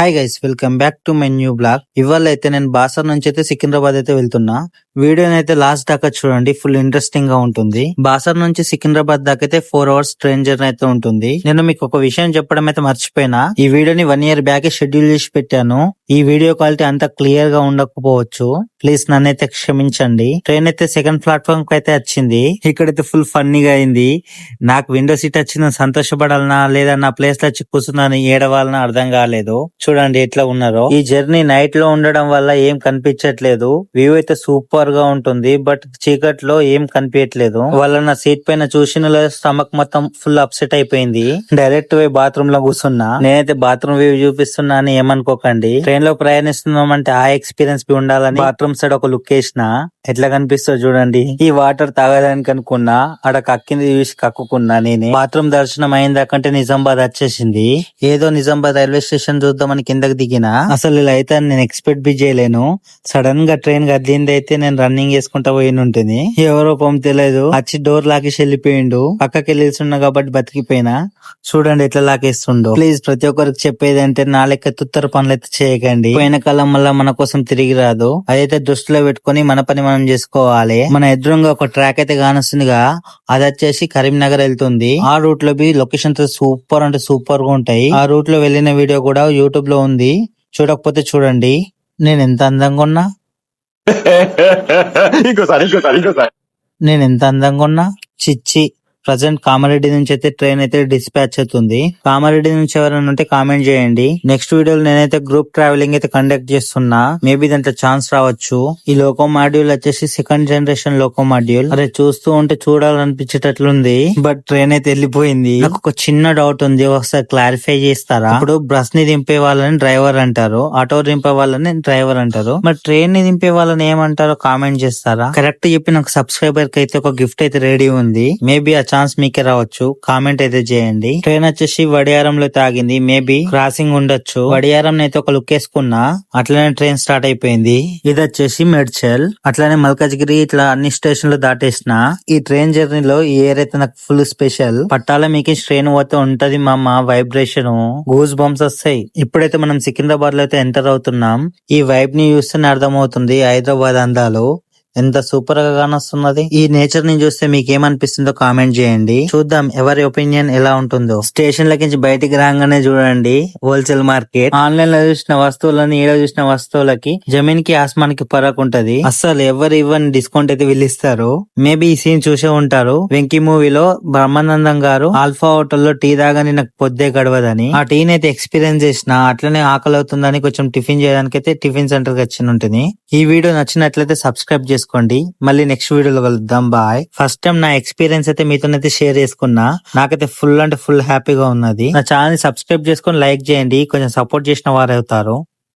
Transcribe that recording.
Hi guys welcome back to my new blog ఇవాళ అయితే నేను బాసర్ నుంచి అయితే సికింద్రాబాద్ అయితే వెళ్తున్నా. వీడియోని అయితే లాస్ట్ దాకా చూడండి. ఫుల్ ఇంట్రెస్టింగ్గా ఉంటుంది. బాసర్ నుంచి సికింద్రాబాద్ దాకా అయితే ఫోర్ అవర్స్ ట్రైన్ జర్నీ అయితే ఉంటుంది. నేను మీకు ఒక విషయం చెప్పడం అయితే మర్చిపోయినా. ఈ వీడియోని వన్ ఇయర్ బ్యాక్ షెడ్యూల్ చేసి పెట్టాను. ఈ వీడియో క్వాలిటీ అంత క్లియర్గా ఉండకపోవచ్చు. ప్లీజ్ నన్నైతే క్షమించండి. ట్రైన్ అయితే సెకండ్ ప్లాట్ఫామ్కి అయితే వచ్చింది. ఇక్కడైతే ఫుల్ ఫన్నీగా అయింది. నాకు విండో సీట్ వచ్చిందని సంతోషపడాలనా లేదా నా ప్లేస్లో వచ్చి కూర్చున్నాను ఏడవాలనా అర్థం కాలేదు. చూడండి ఎట్లా ఉన్నారో. ఈ జర్నీ నైట్లో ఉండడం వల్ల ఏం కనిపించట్లేదు. వ్యూ అయితే సూపర్ గా ఉంటుంది బట్ చీకట్లో ఏం కనిపించట్లేదు వాళ్ళ నా సీట్ పైన చూసిన స్టమక్ మొత్తం ఫుల్ అప్సెట్ అయిపోయింది. డైరెక్ట్ పోయి బాత్రూమ్లో కూర్చున్నా. నేనైతే బాత్రూమ్ వ్యూ చూపిస్తున్నా అని ఏమనుకోకండి. ట్రైన్లో ప్రయాణిస్తున్నాం అంటే ఆ ఎక్స్పీరియన్స్ బి ఉండాలని బాత్రూమ్ సైడ్ ఒక లుక్ వేసిన. ఎట్లా కనిపిస్తో చూడండి. ఈ వాటర్ తాగడానికి అనుకున్నా ఆడ కక్కింది చూసి కక్కుకున్నా నేనే. బాత్రూమ్ దర్శనం అయిందాకంటే నిజామాబాద్ వచ్చేసింది. ఏదో నిజామాబాద్ రైల్వే స్టేషన్ చూద్దామని కిందకి దిగిన. అసలు ఇలా అయితే నేను ఎక్స్పెక్ట్ బి చేయలేను. సడన్గా ట్రైన్ కదిలింది అయితే నేను రన్నింగ్ చేసుకుంటా పోయినుంటుంది ఎవరో పొమ్మ తెలియదు వచ్చి డోర్ లాకేసి వెళ్ళిపోయిండు. పక్కకి వెళ్ళిస్తున్నా కాబట్టి బతికిపోయినా. చూడండి ఎట్లా లాకేస్తుండో. ప్లీజ్ ప్రతి ఒక్కరికి చెప్పేది అంటే నా లెక్క తుత్తర పనులు అయితే చేయకండి. పోయిన కాలం మన కోసం తిరిగి రాదు. అదైతే దృష్టిలో పెట్టుకొని మన పని మనం చేసుకోవాలి. మన ఎదురుగా ఒక ట్రాక్ అయితే కానొస్తుందిగా. అది వచ్చేసి కరీంనగర్ వెళ్తుంది. ఆ రూట్లో బి లొకేషన్ సూపర్ అంటే సూపర్గా ఉంటాయి. ఆ రూట్లో వెళ్ళిన వీడియో కూడా యూట్యూబ్లో ఉంది. చూడకపోతే చూడండి. నేను ఎంత అందంగా ఉన్నా? నేను ఎంత అందంగా ఉన్నా? చిచ్చి. ప్రజెంట్ కామారెడ్డి నుంచి అయితే ట్రైన్ అయితే డిస్పాచ్ అవుతుంది. కామారెడ్డి నుంచి ఎవరైనా ఉంటే కామెంట్ చేయండి. నెక్స్ట్ వీడియోలో నేనైతే గ్రూప్ ట్రావెలింగ్ అయితే కండక్ట్ చేస్తున్నా. మేబీ దాంట్లో ఛాన్స్ రావచ్చు. ఈ లోకో మాడ్యూల్ వచ్చేసి సెకండ్ జనరేషన్ లోకో మాడ్యూల్. అరే చూస్తూ ఉంటే చూడాలనిపించేటట్లుంది. బట్ ట్రైన్ అయితే వెళ్ళిపోయింది. నాకు ఒక చిన్న డౌట్ ఉంది. ఒకసారి క్లారిఫై చేస్తారా? ఇప్పుడు బస్ని దింపే వాళ్ళని డ్రైవర్ అంటారు. ఆటో దింపే వాళ్ళని డ్రైవర్ అంటారు. మరి ట్రైన్ని దింపే వాళ్ళని ఏమంటారో కామెంట్ చేస్తారా? కరెక్ట్ చెప్పి నాకు సబ్స్క్రైబర్కి అయితే ఒక గిఫ్ట్ అయితే రెడీ ఉంది. మేబీ ఆ ఛాన్స్ మీకే రావచ్చు. కామెంట్ అయితే చేయండి. ట్రైన్ వచ్చేసి వడియారంలో తాగింది. మేబీ క్రాసింగ్ ఉండొచ్చు. వడియారం అయితే ఒక లుక్ వేసుకున్నా అట్లనే ట్రైన్ స్టార్ట్ అయిపోయింది. ఇది వచ్చేసి మెడ్చల్. అట్లనే మల్కజ్గిరి ఇట్లా అన్ని స్టేషన్లు దాటేసిన ఈ ట్రైన్ జర్నీలో ఈ ఏర్ అయితే నాకు ఫుల్ స్పెషల్ పట్టాల మీకు ట్రైన్ పోతే ఉంటది మామ వైబ్రేషన్ గూస్ బంప్స్ వస్తాయి. ఇప్పుడైతే మనం సికింద్రాబాద్లో అయితే ఎంటర్ అవుతున్నాం. ఈ వైబ్ని చూస్తేనే అర్థమవుతుంది హైదరాబాద్ అందాలు. ఎంత సూపర్గా కానొస్తున్నది? ఈ నేచర్ని చూస్తే మీకేమనిపిస్తుందో కామెంట్ చేయండి. చూద్దాం ఎవరి ఒపీనియన్ ఎలా ఉంటుందో. స్టేషన్ లకించి బయటికి రాగానే చూడండి. Wholesale market. ఆన్లైన్లో చూసిన వస్తువులని ఈడ చూసిన వస్తువులకి జమీన్కి ఆస్మాన్కి పరకు ఉంటది అస్సలు ఎవరు ఇవ్వని డిస్కౌంట్ అయితే వీళ్ళిస్తారు. మేబీ ఈ సీన్ చూసే ఉంటారు. వెంకీ మూవీలో బ్రహ్మానందం గారు ఆల్ఫా హోటల్లో టీ తాగని నాకు పొద్దే గడవదని. ఆ టీని అయితే ఎక్స్పీరియన్స్ చేసిన. అట్లనే ఆకలి అవుతుందని కొంచెం టిఫిన్ చేయడానికి అయితే టిఫిన్ సెంటర్కి వచ్చి ఉంటుంది ఈ వీడియో నచ్చినట్లయితే సబ్స్క్రైబ్ చేసుకోండి. మళ్ళీ నెక్స్ట్ వీడియోలో కలుద్దాం. బాయ్ ఫస్ట్ టైం నా ఎక్స్పీరియన్స్ అయితే మీతోనైతే షేర్ చేసుకున్నా. నాకైతే ఫుల్ అంటే ఫుల్ హ్యాపీగా ఉన్నది. నా ఛానల్ సబ్స్క్రైబ్ చేసుకొని లైక్ చేయండి. కొంచెం సపోర్ట్ చేసిన వారు అవుతారు.